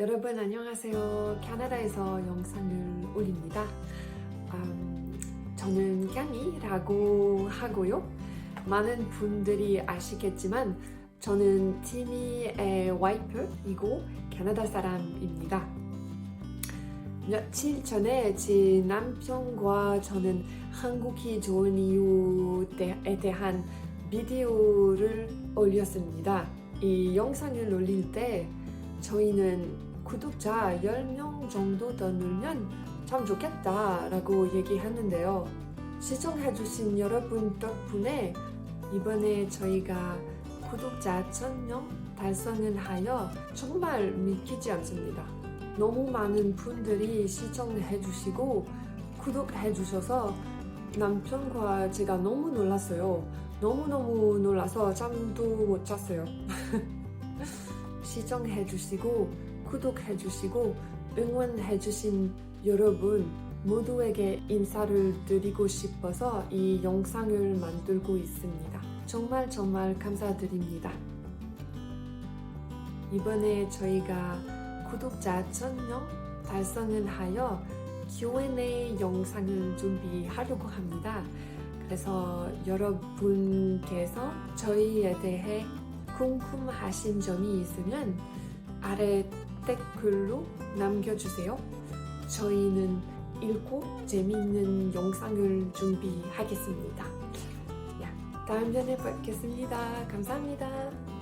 여러분 안녕하세요. 캐나다에서 영상을 올립니다. 음, 저는 깐이라고 하고요. 많은 분들이 아시겠지만 저는 티미의 와이프이고 캐나다 사람입니다. 며칠 전에 제 남편과 저는 한국이 좋은 이유에 대한 비디오를 올렸습니다. 이 영상을 올릴 때 저희는 구독자 10명 정도 더 늘면 참 좋겠다 라고 얘기했는데요. 시청해주신 여러분 덕분에 이번에 저희가 구독자 1000명 달성을 하여 정말 믿기지 않습니다. 너무 많은 분들이 시청해주시고 구독해주셔서 남편과 제가 너무 놀랐어요. 너무너무 놀라서 잠도 못 잤어요. 시청해주시고 구독해주시고 응원해주신 여러분 모두에게 인사를 드리고 싶어서 이 영상을 만들고 있습니다. 정말 정말 감사드립니다. 이번에 저희가 구독자 1000명 달성을 하여 Q&A 영상을 준비하려고 합니다. 그래서 여러분께서 저희에 대해 궁금하신 점이 있으면 아래 댓글로 남겨주세요. 저희는 읽고 재미있는 영상을 준비하겠습니다. 야, 다음 편에 뵙겠습니다. 감사합니다.